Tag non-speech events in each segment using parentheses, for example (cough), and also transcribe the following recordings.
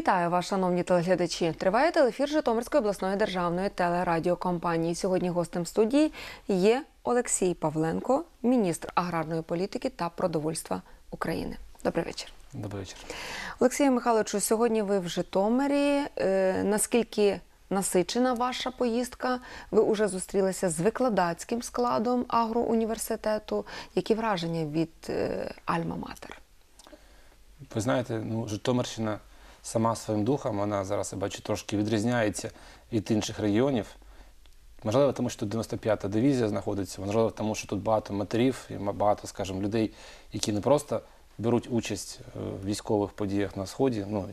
Вітаю вас, шановні телеглядачі. Триває телефір Житомирської обласної державної телерадіокомпанії. Сьогодні гостем студії є Олексій Павленко, міністр аграрної політики та продовольства України. Добрий вечір. Добрий вечір. Олексію Михайловичу, сьогодні ви в Житомирі. Е, наскільки насичена ваша поїздка? Ви вже зустрілися з викладацьким складом агроуніверситету. Які враження від е, Альма-Матер? Ви знаєте, ну, Житомирщина сама своїм духом, вона зараз, я бачу, трошки відрізняється від інших регіонів. Можливо, тому що тут 95-та дивізія знаходиться, можливо, тому що тут багато матерів і багато, скажімо, людей, які не просто беруть участь е, в військових подіях на Сході, ну,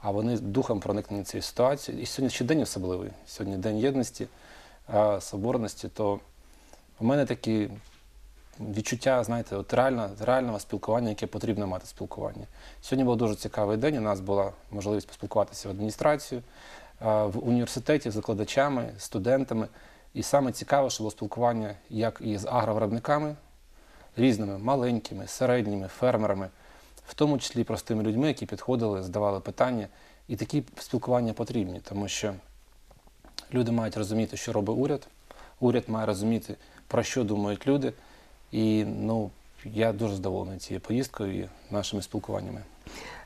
а вони духом проникнені цією ситуацією. І сьогодні ще день особливий. Сьогодні День єдності, соборності, то у мене такі відчуття, знаєте, от реально, реального спілкування, яке потрібно мати спілкування. Сьогодні був дуже цікавий день. У нас була можливість поспілкуватися в адміністрацію, е, в університеті з викладачами, студентами. І саме цікаве, що було спілкування як і з агровиробниками, різними маленькими, середніми, фермерами, в тому числі простими людьми, які підходили, задавали питання. І такі спілкування потрібні, тому що люди мають розуміти, що робить уряд. Уряд має розуміти, про що думають люди. І ну, я дуже задоволений цією поїздкою і нашими спілкуваннями.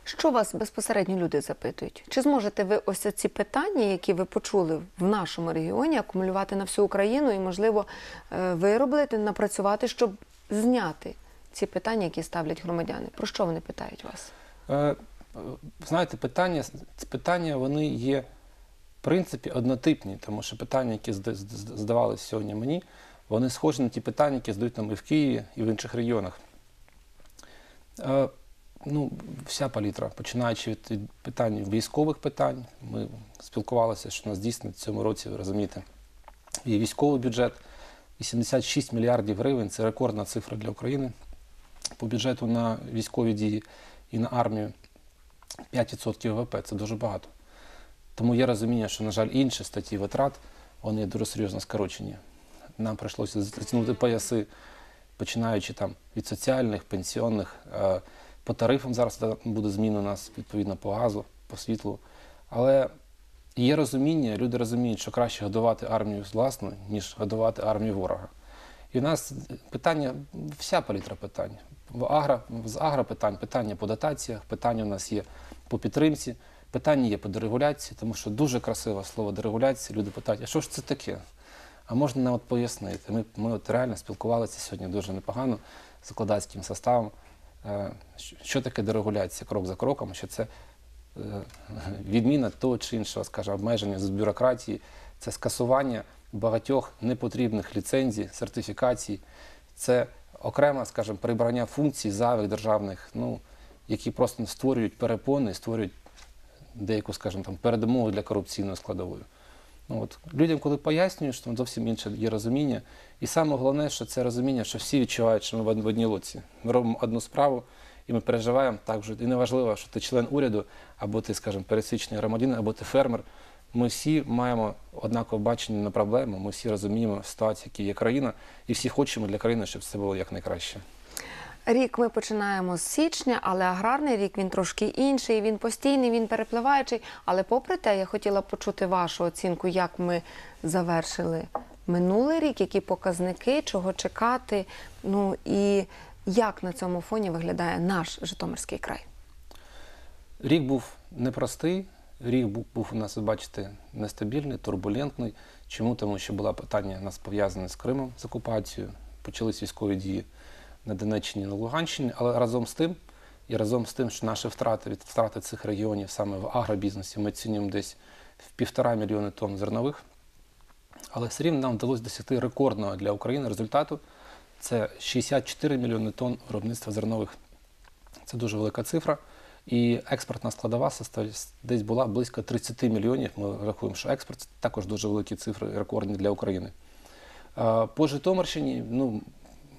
Що вас безпосередньо люди запитують? Чи зможете ви ось ці питання, які ви почули в нашому регіоні, акумулювати на всю Україну і, можливо, е, виробити, напрацювати, щоб зняти ці питання, які ставлять громадяни? Про що вони питають вас? Е, Знаєте, питання, ці питання вони є в принципі однотипні, тому що питання, які зда- зда- здавалися сьогодні мені, вони схожі на ті питання, які здають нам і в Києві, і в інших регіонах. Е, Ну, вся палітра, починаючи від питань військових питань. Ми спілкувалися, що нас дійсно в цьому році, ви розумієте, є військовий бюджет. 86 мільярдів гривень це рекордна цифра для України. По бюджету на військові дії і на армію 5% ВВП це дуже багато. Тому є розуміння, що, на жаль, інші статті витрат вони дуже серйозно скорочені. Нам прийшлося затягнути пояси, починаючи там від соціальних, пенсіонних. е, По тарифам зараз буде зміна у нас відповідно по газу, по світлу. Але є розуміння, люди розуміють, що краще годувати армію власну, ніж годувати армію ворога. І в нас питання, вся палітра питань. В агро, з агропитань, питання по дотаціях, питання у нас є по підтримці, питання є по дерегуляції, тому що дуже красиве слово дерегуляція. Люди питають, а що ж це таке? А можна нам от пояснити? Ми, ми от реально спілкувалися сьогодні дуже непогано з викладацьким составом. Е, що- таке дерегуляція крок за кроком? Що це е, відміна того чи іншого, скажімо, обмеження з бюрократії, це скасування багатьох непотрібних ліцензій, сертифікацій, це окремо, скажімо, прибрання функцій зайвих державних, ну, які просто створюють перепони, створюють деяку, скажімо, там, передумову для корупційної складової. Ну, от, людям, коли пояснюєш, там зовсім інше є розуміння. І саме головне, що це розуміння, що всі відчувають, що ми в одній лодці. Ми робимо одну справу, і ми переживаємо так же. І не важливо, що ти член уряду, або ти, скажімо, пересічний громадянин, або ти фермер. Ми всі маємо однакове бачення на проблему, ми всі розуміємо ситуацію, яка є країна, і всі хочемо для країни, щоб все було якнайкраще. Рік ми починаємо з січня, але аграрний рік він трошки інший, він постійний, він перепливаючий. Але попри те, я хотіла почути вашу оцінку, як ми завершили минулий рік, які показники, чого чекати. Ну і як на цьому фоні виглядає наш Житомирський край. Рік був непростий, рік був, у нас, бачите, нестабільний, турбулентний. Чому? Тому що було питання у нас пов'язане з Кримом, з окупацією, почались військові дії на Донеччині, на Луганщині, але разом з тим, і разом з тим, що наші втрати від втрати цих регіонів саме в агробізнесі ми оцінюємо десь в півтора мільйони тонн зернових. Але все рівно нам вдалося досягти рекордного для України результату. Це 64 мільйони тонн виробництва зернових. Це дуже велика цифра. І експортна складова десь була близько 30 мільйонів. Ми рахуємо, що експорт це також дуже великі цифри, рекордні для України. Е, По Житомирщині, ну,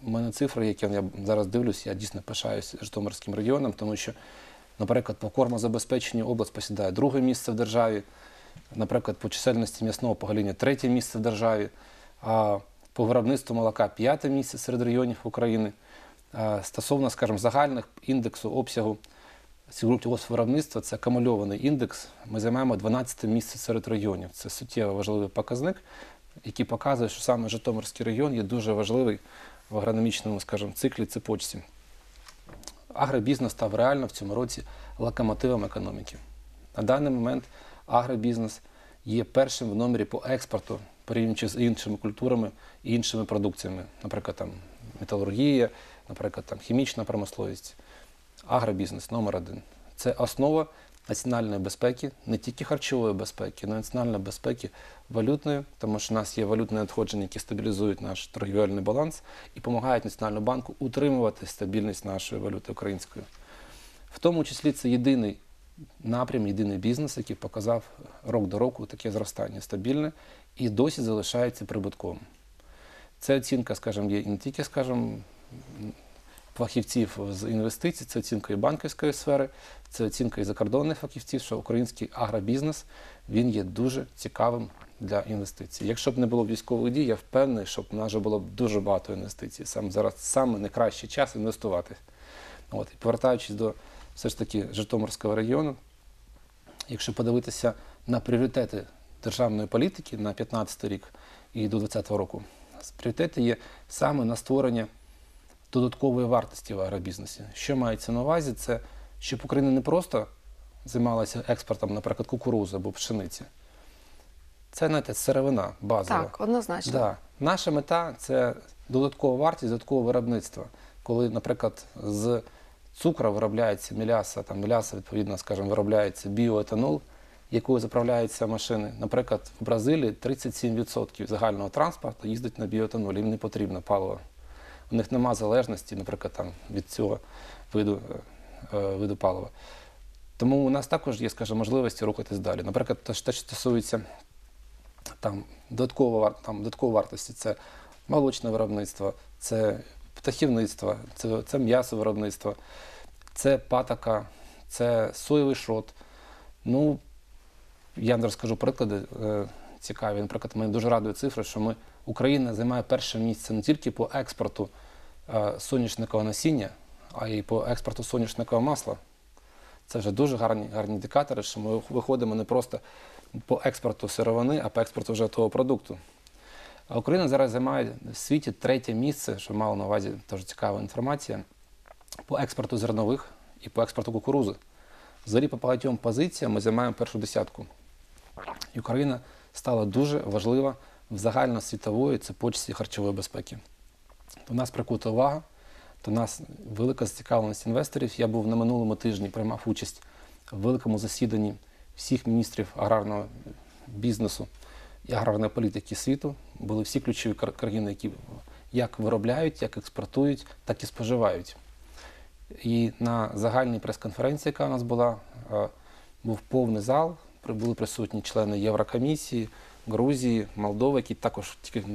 у мене цифри, які я зараз дивлюсь, я дійсно пишаюся Житомирським регіоном, тому що, наприклад, по кормозабезпеченню область посідає друге місце в державі, наприклад, по чисельності м'ясного погоління третє місце в державі, а по виробництву молока п'яте місце серед регіонів України. Стосовно, скажімо, загальних індексу обсягу сільгоспвиробництва це акумульований індекс. Ми займаємо 12 місце серед регіонів. Це суттєво важливий показник, який показує, що саме Житомирський регіон є дуже важливий в агрономічному, скажімо, циклі цепочці. Агробізнес став реально в цьому році локомотивом економіки. На даний момент агробізнес є першим в номері по експорту, порівнюючи з іншими культурами і іншими продукціями, наприклад, там металургія, наприклад, там хімічна промисловість. Агробізнес номер один. Це основа національної безпеки, не тільки харчової безпеки, але й національної безпеки валютної, тому що у нас є валютні надходження, які стабілізують наш торгівельний баланс і допомагають Національному банку утримувати стабільність нашої валюти української. В тому числі це єдиний напрям, єдиний бізнес, який показав рок до року таке зростання стабільне і досі залишається прибутковим. Це оцінка, скажімо, є не тільки, скажімо, фахівців з інвестицій, це оцінка і банківської сфери, це оцінка і закордонних фахівців, що український агробізнес він є дуже цікавим для інвестицій. Якщо б не було військових дій, я впевнений, що б у нас було б дуже багато інвестицій. Саме зараз саме найкращий час інвестувати. От. І повертаючись до все ж таки Житомирського регіону, якщо подивитися на пріоритети державної політики на 2015 рік і до 2020 року, пріоритети є саме на створення додаткової вартості в агробізнесі. Що мається на увазі, це щоб Україна не просто займалася експортом, наприклад, кукурузи або пшениці. Це знаєте, сировина базова. Так, однозначно. Да. Наша мета це додаткова вартість, додаткове виробництво. Коли, наприклад, з цукру виробляється міляса, там міляса, відповідно, скажімо, виробляється біоетанол, якою заправляються машини. Наприклад, в Бразилії 37% загального транспорту їздить на біоетанолі, їм не потрібно паливо. У них нема залежності, наприклад, там, від цього виду, е, е, виду палива. Тому у нас також є, скажімо, можливості рухатись далі. Наприклад, те, що стосується там, додаткової, там, додаткової вартості, це молочне виробництво, це птахівництво, це, це м'ясовиробництво, це патока, це соєвий шрот. Ну, я розкажу приклади е, цікаві. Наприклад, мене дуже радує цифра, що ми, Україна займає перше місце не тільки по експорту е, соняшникового насіння, а й по експорту соняшникового масла. Це вже дуже гарні, гарні індикатори, що ми виходимо не просто по експорту сировини, а по експорту вже того продукту. А Україна зараз займає в світі третє місце, що мало на увазі теж цікава інформація, по експорту зернових і по експорту кукурузи. Взагалі по багатьом позиціям ми займаємо першу десятку. І Україна стала дуже важлива в загальносвітової цепочці харчової безпеки. До нас прикута увага, до нас велика зацікавленість інвесторів. Я був на минулому тижні, приймав участь в великому засіданні всіх міністрів аграрного бізнесу і аграрної політики світу. Були всі ключові країни, які як виробляють, як експортують, так і споживають. І на загальній прес-конференції, яка у нас була, е, був повний зал. Були присутні члени Єврокомісії, Грузії, Молдови, які також тільки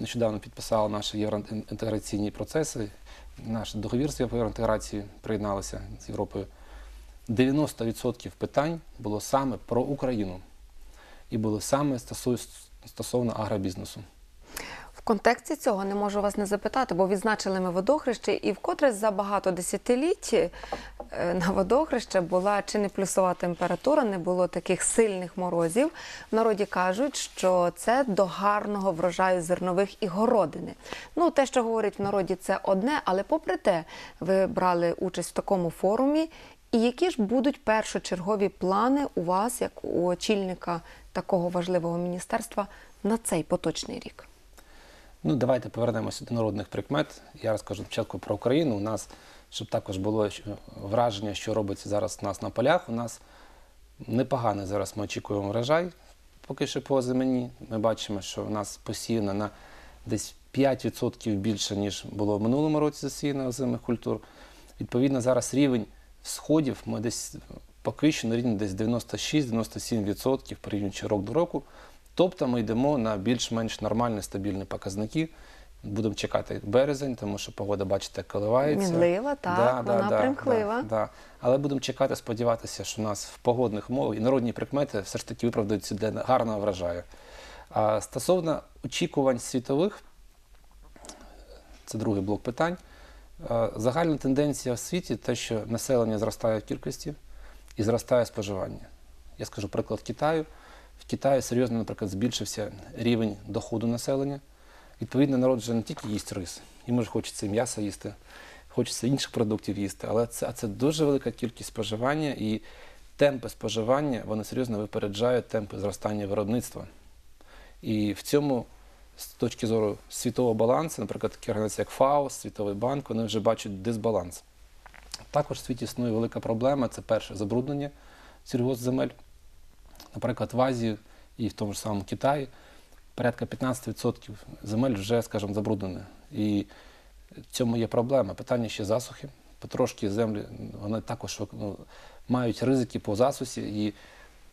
нещодавно підписали наші євроінтеграційні процеси. Наш договір з євроінтеграцією приєдналися з Європою. 90% питань було саме про Україну і було саме стосовно агробізнесу. Контексті цього не можу вас не запитати, бо відзначили ми водохреще, і вкотре за багато десятиліть е, на водохреще була чи не плюсова температура, не було таких сильних морозів. В народі кажуть, що це до гарного врожаю зернових і городини. Ну, те, що говорять в народі, це одне, але попри те, ви брали участь в такому форумі. І які ж будуть першочергові плани у вас, як у очільника такого важливого міністерства, на цей поточний рік? Ну, давайте повернемося до народних прикмет. Я розкажу спочатку про Україну. У нас, щоб також було враження, що робиться зараз у нас на полях. У нас непоганий зараз ми очікуємо врожай, поки що по зимені. Ми бачимо, що у нас посіяно на десь 5% більше, ніж було в минулому році засіяно озимих культур. Відповідно, зараз рівень сходів ми десь поки що на рівні десь 96-97% порівнюючи рок до року. Тобто ми йдемо на більш-менш нормальні стабільні показники. Будемо чекати березень, тому що погода, бачите, коливається. Мінлива, так, вона примхлива. Да, да. Але будемо чекати, сподіватися, що у нас в погодних умовах і народні прикмети все ж таки виправдаються для гарного врожаю. А стосовно очікувань світових, це другий блок питань. Загальна тенденція в світі те, що населення зростає в кількості і зростає споживання. Я скажу приклад Китаю. В Китаї серйозно, наприклад, збільшився рівень доходу населення. Відповідно, народ вже не тільки їсть рис, йому ж хочеться і м'яса їсти, хочеться інших продуктів їсти, але це, це дуже велика кількість споживання і темпи споживання вони серйозно випереджають темпи зростання виробництва. І в цьому, з точки зору світового балансу, наприклад, такі організації, як ФАО, Світовий банк, вони вже бачать дисбаланс. Також в світі існує велика проблема це перше забруднення сільгоспземель. Наприклад, в Азії і в тому ж самому Китаї порядка 15% земель вже, скажімо, забруднені. І в цьому є проблема. Питання ще засухи. Потрошки землі вони також ну, мають ризики по засусі. І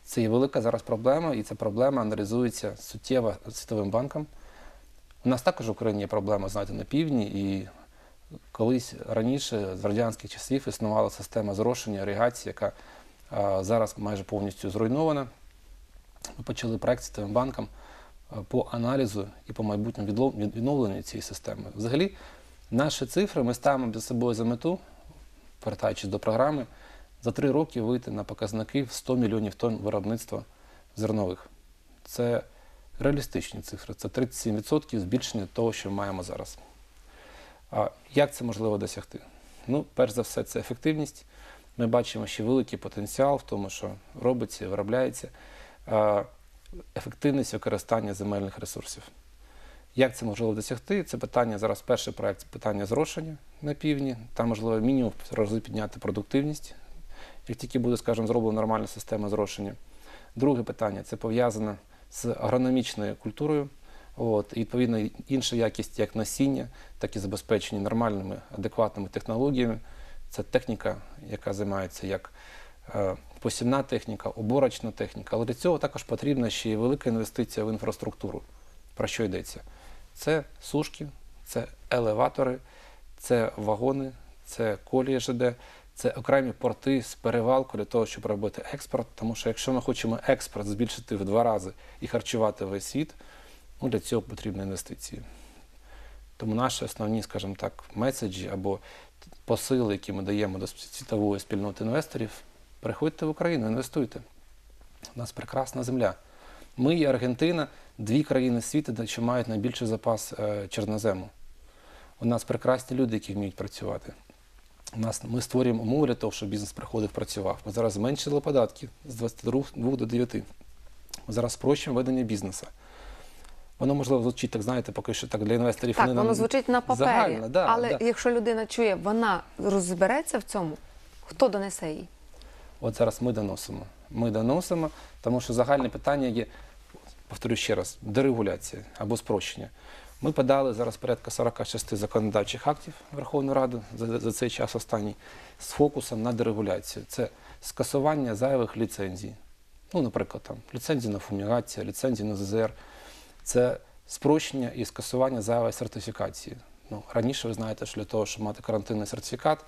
це є велика зараз проблема, і ця проблема аналізується суттєво Світовим банком. У нас також в Україні є проблема, знаєте, на півдні, і колись раніше, з радянських часів, існувала система зрошення, іригації, яка а, зараз майже повністю зруйнована. Ми почали проект Світовим банком по аналізу і по майбутньому відновленню цієї системи. Взагалі, наші цифри ми ставимо для собою за мету, повертаючись до програми, за три роки вийти на показники в 100 мільйонів тонн виробництва зернових. Це реалістичні цифри, це 37% збільшення того, що ми маємо зараз. А як це можливо досягти? Ну, перш за все, це ефективність. Ми бачимо ще великий потенціал в тому, що робиться, і виробляється. А, Ефективність використання земельних ресурсів. Як це можливо досягти? Це питання зараз перший проект це питання зрошення на півдні. Там можливо мінімум рази підняти продуктивність, як тільки буде, скажімо, зроблена нормальна система зрошення. Друге питання це пов'язане з агрономічною культурою. От, і відповідно інша якість як насіння, так і забезпечення нормальними, адекватними технологіями. Це техніка, яка займається як е, посівна техніка, оборочна техніка. Але для цього також потрібна ще й велика інвестиція в інфраструктуру. Про що йдеться? Це сушки, це елеватори, це вагони, це колії ЖД, це окремі порти з перевалкою для того, щоб робити експорт. Тому що якщо ми хочемо експорт збільшити в два рази і харчувати весь світ, ну, для цього потрібні інвестиції. Тому наші основні, скажімо так, меседжі або посили, які ми даємо до світової спільноти інвесторів, приходьте в Україну, інвестуйте. У нас прекрасна земля. Ми і Аргентина, дві країни світу, де що мають найбільший запас е, чорнозему. У нас прекрасні люди, які вміють працювати. У нас ми створюємо умови для того, щоб бізнес приходив, працював. Ми зараз зменшили податки з 22 до 9. Ми зараз спрощуємо ведення бізнесу. Воно можливо звучить, так знаєте, поки що так для інвесторів. Так, воно нам звучить на папері, загально, да, але да. якщо людина чує, вона розбереться в цьому, хто донесе їй? От зараз ми доносимо. Ми доносимо, тому що загальне питання є, повторю ще раз, дерегуляція або спрощення. Ми подали зараз порядка 46 законодавчих актів Верховну Раду за, за цей час останній з фокусом на дерегуляцію. Це скасування зайвих ліцензій. Ну, наприклад, там ліцензії на фумігацію, ліцензії на ЗЗР. Це спрощення і скасування зайвої сертифікації. Ну, раніше ви знаєте, що для того, щоб мати карантинний сертифікат,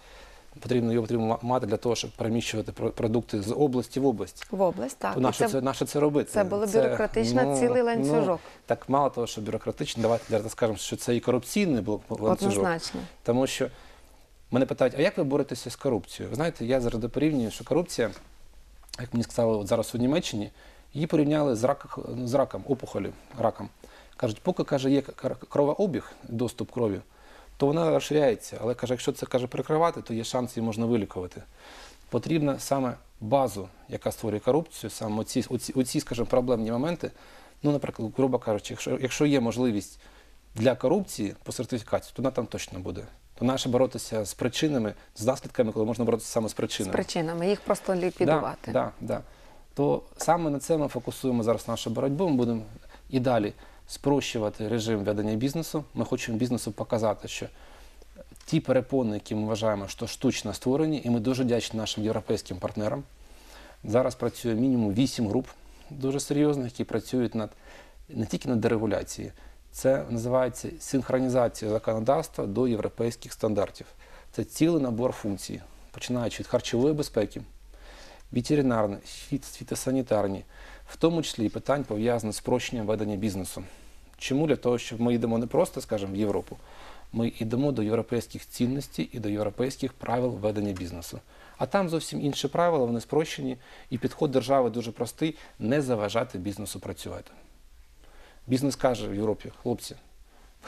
потрібно його потрібно мати для того, щоб переміщувати продукти з області в область. В область, так. То І наше це- це, наше це робити. це було бюрократично, цілий ланцюжок. Ну, так мало того, що бюрократично, давайте скажемо, що це і корупційний був ланцюжок. Однозначно. Тому що мене питають, а як ви боретеся з корупцією? Ви знаєте, я завжди порівнюю, що корупція, як мені сказали от зараз у Німеччині, її порівняли з, рак, з раком, опухолі, раком. Кажуть, поки каже, є кровообіг, доступ крові, то вона розширяється. Але каже, якщо це каже перекривати, то є шанс її можна вилікувати. Потрібна саме базу, яка створює корупцію, саме оці, оці, оці скажімо, проблемні моменти. Ну, наприклад, грубо кажучи, якщо, якщо є можливість для корупції по сертифікації, то вона там точно буде. То наше боротися з причинами, з наслідками, коли можна боротися саме з причинами. З причинами. причинами, їх просто ліквідувати. Да, да, да. То саме на це ми фокусуємо зараз нашу боротьбу. Ми будемо і далі спрощувати режим ведення бізнесу. Ми хочемо бізнесу показати, що ті перепони, які ми вважаємо, що штучно створені, і ми дуже вдячні нашим європейським партнерам. Зараз працює мінімум 8 груп дуже серйозних, які працюють над не тільки над дерегуляцією, це називається синхронізація законодавства до європейських стандартів. Це цілий набор функцій, починаючи від харчової безпеки, ветеринарні, фіт- фітосанітарні, в тому числі і питань пов'язаних з спрощенням ведення бізнесу. Чому? Для того, щоб ми йдемо не просто, скажімо, в Європу, ми йдемо до європейських цінностей і до європейських правил ведення бізнесу. А там зовсім інші правила, вони спрощені, і підход держави дуже простий не заважати бізнесу працювати. Бізнес каже в Європі, хлопці,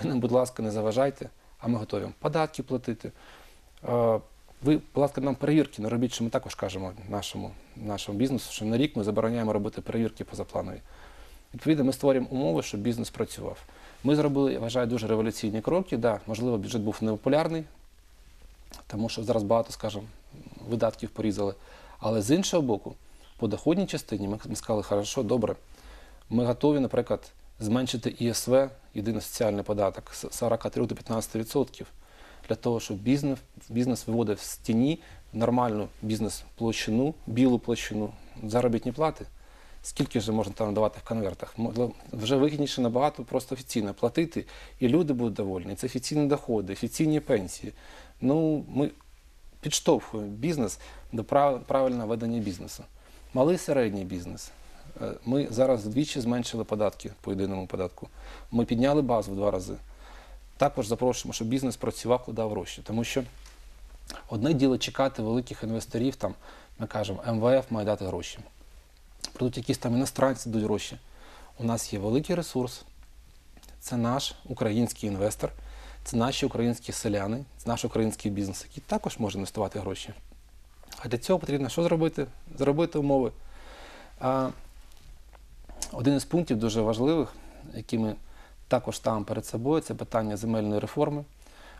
ви нам, будь ласка, не заважайте, а ми готові податки платити. Ви, будь ласка, нам перевірки не робіть, що ми також кажемо нашому, нашому бізнесу, що на рік ми забороняємо робити перевірки позапланові. Відповідно, ми створюємо умови, щоб бізнес працював. Ми зробили, я вважаю, дуже революційні кроки. Да, можливо, бюджет був непопулярний, тому що зараз багато, скажімо, видатків порізали. Але з іншого боку, по доходній частині ми сказали, хорошо, добре, ми готові, наприклад, зменшити ІСВ, єдиний соціальний податок, з 43 до 15%, для того, щоб бізнес, бізнес виводив з тіні нормальну бізнес-площину, білу площину, заробітні плати. Скільки ж можна там давати в конвертах? Мо- Вже вигідніше набагато просто офіційно платити, і люди будуть довольні. Це офіційні доходи, офіційні пенсії. Ну, ми підштовхуємо бізнес до прав- правильного ведення бізнесу. Малий середній бізнес. Е, Ми зараз вдвічі зменшили податки по єдиному податку. Ми підняли базу в два рази. Також запрошуємо, щоб бізнес працював, кладав гроші. Тому що одне діло чекати великих інвесторів, там, ми кажемо, МВФ має дати гроші. Придуть якісь там іностранці дадуть гроші. У нас є великий ресурс, це наш український інвестор, це наші українські селяни, це наш український бізнес, який також може інвестувати гроші. А для цього потрібно що зробити? Зробити умови. А, один із пунктів дуже важливих, які ми також ставимо перед собою, це питання земельної реформи.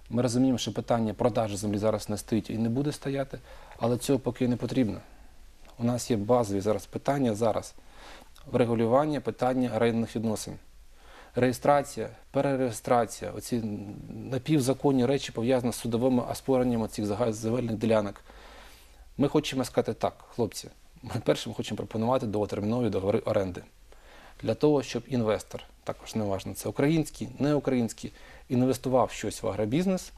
Ми розуміємо, що питання продажу землі зараз не стоїть і не буде стояти, але цього поки не потрібно. У нас є базові зараз питання зараз врегулювання питання орендних відносин. Реєстрація, перереєстрація, оці напівзаконні речі пов'язані з судовими оспореннями цих земельних ділянок. Ми хочемо сказати так, хлопці. Ми першим хочемо пропонувати довготермінові договори оренди. Для того, щоб інвестор, також неважно, це український, не український, інвестував щось в агробізнес,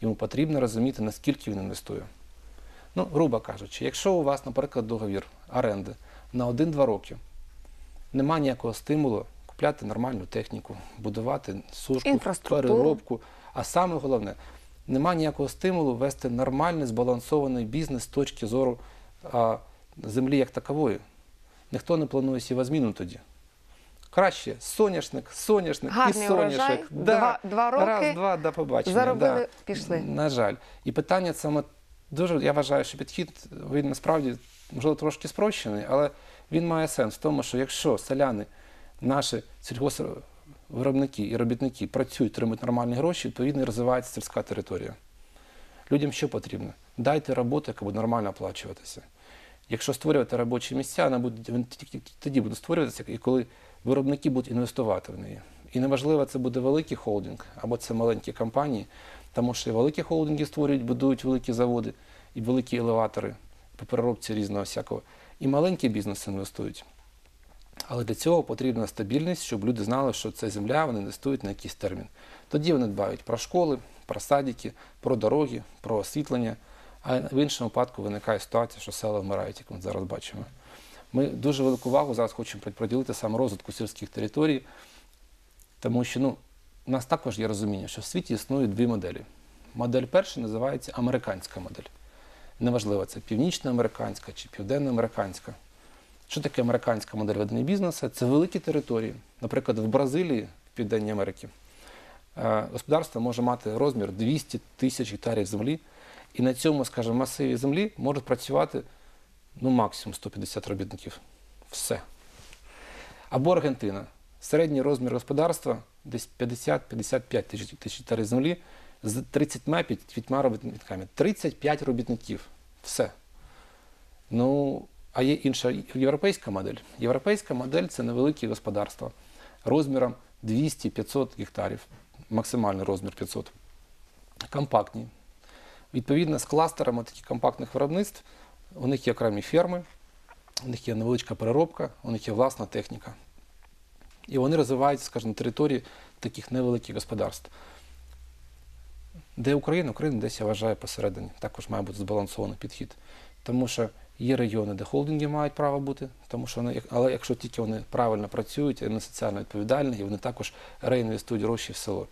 йому потрібно розуміти, наскільки він інвестує. Ну, грубо кажучи, якщо у вас, наприклад, договір оренди на 1-2 роки, нема ніякого стимулу купляти нормальну техніку, будувати сушку, переробку. А саме головне, нема ніякого стимулу вести нормальний збалансований бізнес з точки зору а, землі як такової. Ніхто не планує сівозміну тоді. Краще соняшник, соняшник Гарний і соняшник. урожай, два- два роки Раз, два, до побачення. заробили, да. пішли. На жаль. І питання саме дуже, я вважаю, що підхід він насправді можливо трошки спрощений, але він має сенс в тому, що якщо селяни, наші сільгоспвиробники і робітники працюють, отримують нормальні гроші, відповідно і розвивається сільська територія. Людям що потрібно? Дайте роботу, яка буде нормально оплачуватися. Якщо створювати робочі місця, вона буде, вони тільки тоді будуть створюватися, і коли виробники будуть інвестувати в неї. І неважливо, це буде великий холдинг або це маленькі компанії, тому що і великі холдинги створюють, будують великі заводи і великі елеватори по переробці різного всякого. І маленькі бізнеси інвестують. Але для цього потрібна стабільність, щоб люди знали, що це земля, вони інвестують на якийсь термін. Тоді вони дбають про школи, про садики, про дороги, про освітлення. А в іншому випадку виникає ситуація, що села вмирають, як ми зараз бачимо. Ми дуже велику увагу зараз хочемо приділити саме розвитку сільських територій, тому що ну, у нас також є розуміння, що в світі існують дві моделі. Модель перша називається американська модель. Неважливо, це північноамериканська чи південноамериканська. Що таке американська модель ведення бізнесу? Це великі території. Наприклад, в Бразилії, в Південній Америці, е, господарство може мати розмір 200 тисяч гектарів землі, і на цьому, скажімо, масиві землі можуть працювати ну, максимум 150 робітників. Все. Або Аргентина. Середній розмір господарства десь 50-55 тисяч гектарів землі з 35 робітниками. 35 робітників. Все. Ну, а є інша європейська модель. Європейська модель це невеликі господарства розміром 200-500 гектарів, максимальний розмір 500. Компактні. Відповідно, з кластерами таких компактних виробництв у них є окремі ферми, у них є невеличка переробка, у них є власна техніка. І вони розвиваються, скажімо, на території таких невеликих господарств. Де Україна? Україна десь я вважаю посередині. Також має бути збалансований підхід. Тому що є регіони, де холдинги мають право бути, тому що вони, але якщо тільки вони правильно працюють, вони соціально відповідальні, і вони також реінвестують гроші в село.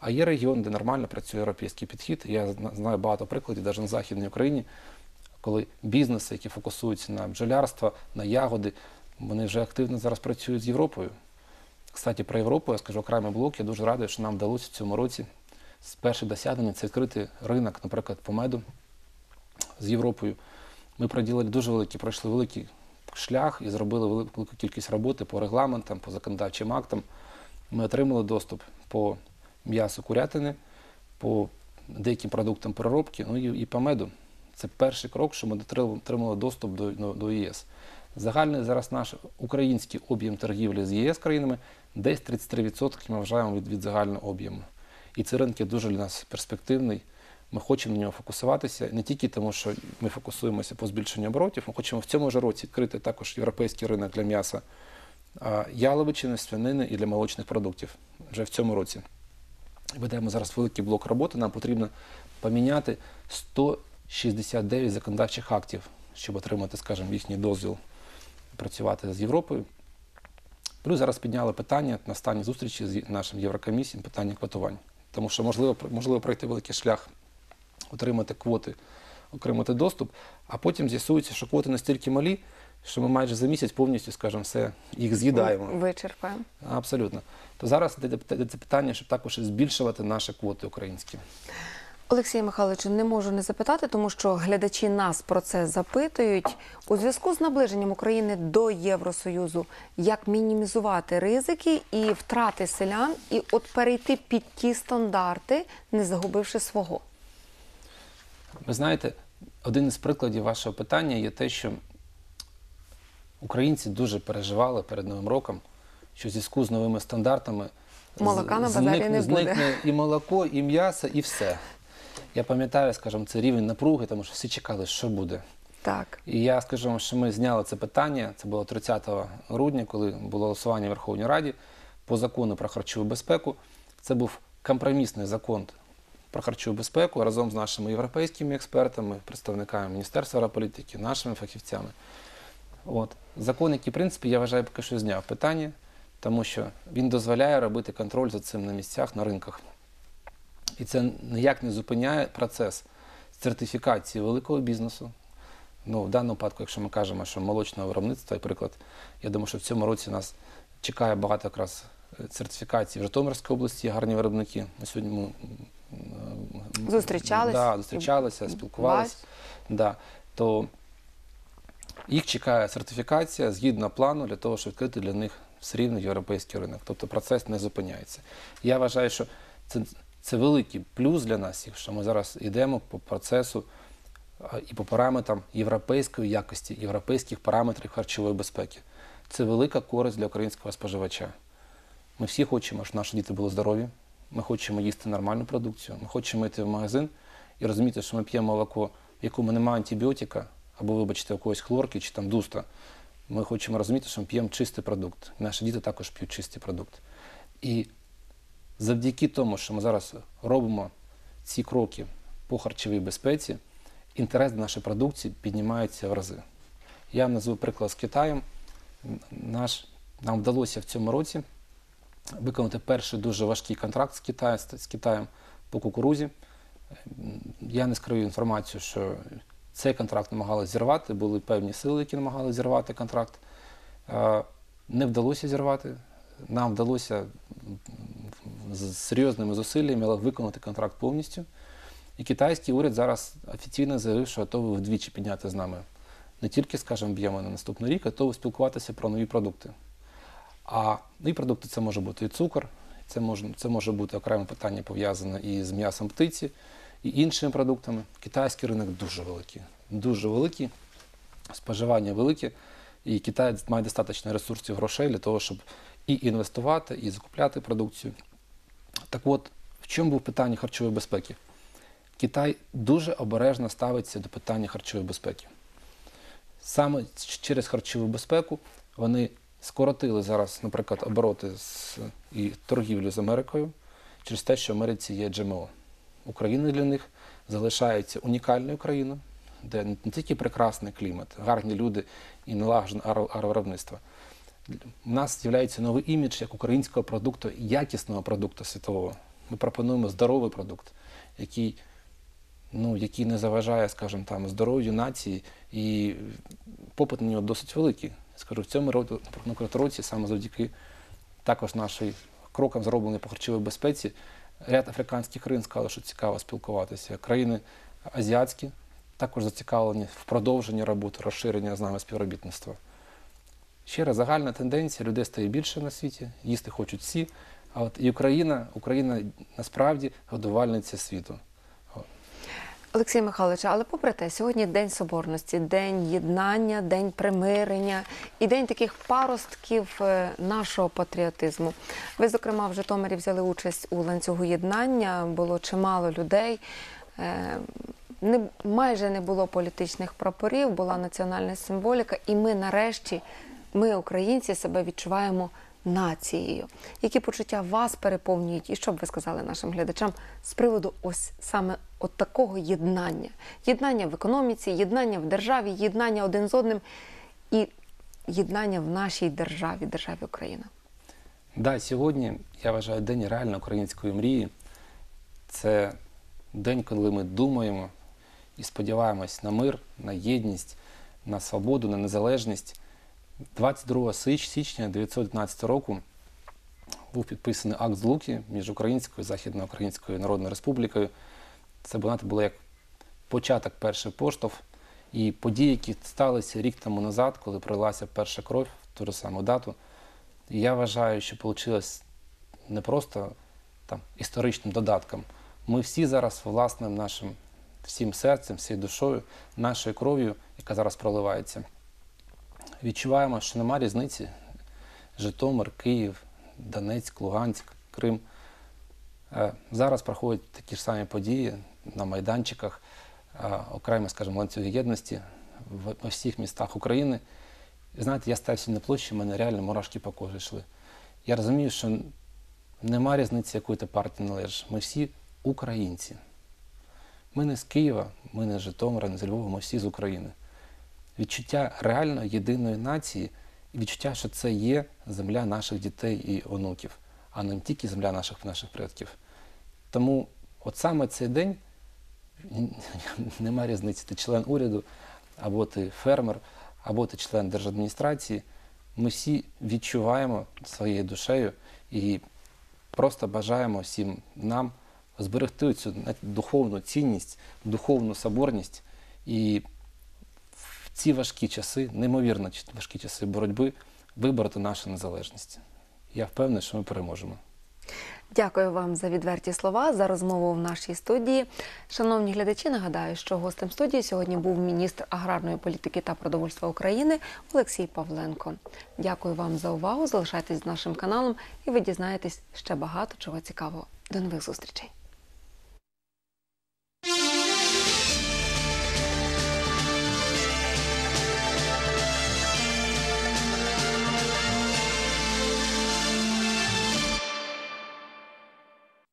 А є регіон, де нормально працює європейський підхід. Я знаю багато прикладів, навіть на Західній Україні, коли бізнеси, які фокусуються на бджолярство, на ягоди, вони вже активно зараз працюють з Європою. Кстати, про Європу я скажу окремий блок. Я дуже радий, що нам вдалося в цьому році з перших досягнень це відкрити ринок, наприклад, по меду з Європою. Ми проділили дуже великий, пройшли великий шлях і зробили велику кількість роботи по регламентам, по законодавчим актам. Ми отримали доступ по м'ясу курятини, по деяким продуктам переробки, ну і, і по меду. Це перший крок, що ми отримали- доступ до, до, до ЄС. Загальний зараз наш український об'єм торгівлі з ЄС країнами десь 33% ми вважаємо від, від загального об'єму. І цей ринок дуже для нас перспективний. Ми хочемо на нього фокусуватися не тільки тому, що ми фокусуємося по збільшенню оборотів, ми хочемо в цьому ж році відкрити також європейський ринок для м'яса яловичини, свинини і для молочних продуктів вже в цьому році. Ведемо зараз великий блок роботи. Нам потрібно поміняти 169 законодавчих актів, щоб отримати, скажімо, їхній дозвіл працювати з Європою. Плюс зараз підняли питання на останній зустрічі з нашим Єврокомісією, питання квотувань. Тому що можливо, можливо пройти великий шлях, отримати квоти, отримати доступ, а потім з'ясується, що квоти настільки малі, що ми майже за місяць повністю, скажімо, все їх з'їдаємо. Вичерпаємо. Абсолютно. То зараз це питання, щоб також збільшувати наші квоти українські. Олексій Михайловичу, не можу не запитати, тому що глядачі нас про це запитують. У зв'язку з наближенням України до Євросоюзу, як мінімізувати ризики і втрати селян, і от перейти під ті стандарти, не загубивши свого. Ви знаєте, один із прикладів вашого питання є те, що українці дуже переживали перед Новим роком, що в зв'язку з новими стандартами Молока на базарі зникне, не буде. зникне і молоко, і м'ясо, і все. Я пам'ятаю, скажімо, це рівень напруги, тому що всі чекали, що буде. Так. І я скажу вам, що ми зняли це питання. Це було 30 грудня, коли було голосування в Верховній Раді по закону про харчову безпеку. Це був компромісний закон про харчову безпеку разом з нашими європейськими експертами, представниками Міністерства агрополітики, нашими фахівцями. От. Закон, який, в принципі, я вважаю, поки що зняв питання, тому що він дозволяє робити контроль за цим на місцях, на ринках. І це ніяк не зупиняє процес сертифікації великого бізнесу. Ну, в даному випадку, якщо ми кажемо, що молочного виробництва, і приклад, я думаю, що в цьому році нас чекає багато якраз е, сертифікацій в Житомирській області, гарні виробники. Ми сьогодні ми, Зустрічались? Да, зустрічалися, спілкувалися. Да, то їх чекає сертифікація згідно плану для того, щоб відкрити для них все рівно європейський ринок. Тобто процес не зупиняється. Я вважаю, що це, це великий плюс для нас, всіх, що ми зараз йдемо по процесу і по параметрам європейської якості, європейських параметрів харчової безпеки. Це велика користь для українського споживача. Ми всі хочемо, щоб наші діти були здорові. Ми хочемо їсти нормальну продукцію. Ми хочемо йти в магазин і розуміти, що ми п'ємо молоко, в якому немає антибіотика, або, вибачте, якоїсь хлорки чи там дуста. Ми хочемо розуміти, що ми п'ємо чистий продукт. Наші діти також п'ють чистий продукт. І завдяки тому, що ми зараз робимо ці кроки по харчовій безпеці, інтерес до нашої продукції піднімається в рази. Я назву приклад з Китаєм. Наш, нам вдалося в цьому році виконати перший дуже важкий контракт з, Китаю, з Китаєм по кукурузі. Я не скрию інформацію, що цей контракт намагалися зірвати, були певні сили, які намагалися зірвати контракт. Не вдалося зірвати. Нам вдалося з серйозними зусиллями виконати контракт повністю. І китайський уряд зараз офіційно заявив, що готовий вдвічі підняти з нами не тільки, скажімо, об'єми на наступний рік, а готовий спілкуватися про нові продукти. А нові продукти це може бути і цукор, це може, це може бути окреме питання пов'язане і з м'ясом птиці, і іншими продуктами. Китайський ринок дуже великий, дуже великий, споживання велике, і Китай має достатньо ресурсів грошей для того, щоб і інвестувати, і закупляти продукцію. Так от, в чому був питання харчової безпеки? Китай дуже обережно ставиться до питання харчової безпеки. Саме через харчову безпеку вони скоротили зараз, наприклад, обороти з і торгівлю з Америкою через те, що в Америці є GMO. Україна для них залишається унікальною країною, де не тільки прекрасний клімат, гарні люди і налагоджене агровиробництво. У нас з'являється новий імідж як українського продукту, якісного продукту світового. Ми пропонуємо здоровий продукт, який, ну, який не заважає, скажімо, там, здоров'ю нації, і попит на нього досить великий. Скажу, в цьому році, році саме завдяки також нашим крокам, зробленим по харчовій безпеці, ряд африканських країн сказали, що цікаво спілкуватися. Країни азіатські також зацікавлені в продовженні роботи, розширення з нами співробітництва. Ще раз, загальна тенденція, людей стає більше на світі, їсти хочуть всі. А от і Україна, Україна насправді годувальниця світу. Олексій Михайлович, але попри те, сьогодні День Соборності, День єднання, День примирення і день таких паростків е, нашого патріотизму. Ви, зокрема, в Житомирі взяли участь у ланцюгу єднання, було чимало людей. Е, Не, майже не було політичних прапорів, була національна символіка, і ми нарешті, ми, українці, себе відчуваємо нацією. Які почуття вас переповнюють, і що б ви сказали нашим глядачам з приводу ось саме от такого єднання? Єднання в економіці, єднання в державі, єднання один з одним і єднання в нашій державі, державі Україна. Да, сьогодні я вважаю День реально української мрії. Це день, коли ми думаємо і сподіваємось на мир, на єдність, на свободу, на незалежність. 22 січня 1911 року був підписаний акт злуки між Українською і Західноукраїнською Народною Республікою. Це було як початок перший поштовх. І події, які сталися рік тому назад, коли пролилася перша кров в ту ж саму дату, я вважаю, що вийшло не просто там, історичним додатком. Ми всі зараз власним нашим всім серцем, всією душою, нашою кров'ю, яка зараз проливається, відчуваємо, що нема різниці. Житомир, Київ, Донецьк, Луганськ, Крим. Е, Зараз проходять такі ж самі події на майданчиках, е, окремі, скажімо, ланцюги єдності в всіх містах України. І знаєте, я стався на площі, в мене реально мурашки по кожі йшли. Я розумію, що нема різниці, якої ти партії належиш. Ми всі українці. Ми не з Києва, ми не з Житомира, не з Львова, ми всі з України. Відчуття реально єдиної нації і відчуття, що це є земля наших дітей і онуків, а не тільки земля наших, наших предків. Тому от саме цей день (laughs) нема різниці, ти член уряду, або ти фермер, або ти член держадміністрації. Ми всі відчуваємо своєю душею і просто бажаємо всім нам зберегти цю духовну цінність, духовну соборність і ці важкі часи, неймовірно важкі часи боротьби, вибороти нашу незалежність. Я впевнений, що ми переможемо. Дякую вам за відверті слова, за розмову в нашій студії. Шановні глядачі, нагадаю, що гостем студії сьогодні був міністр аграрної політики та продовольства України Олексій Павленко. Дякую вам за увагу. Залишайтесь з нашим каналом, і ви дізнаєтесь ще багато чого цікавого. До нових зустрічей.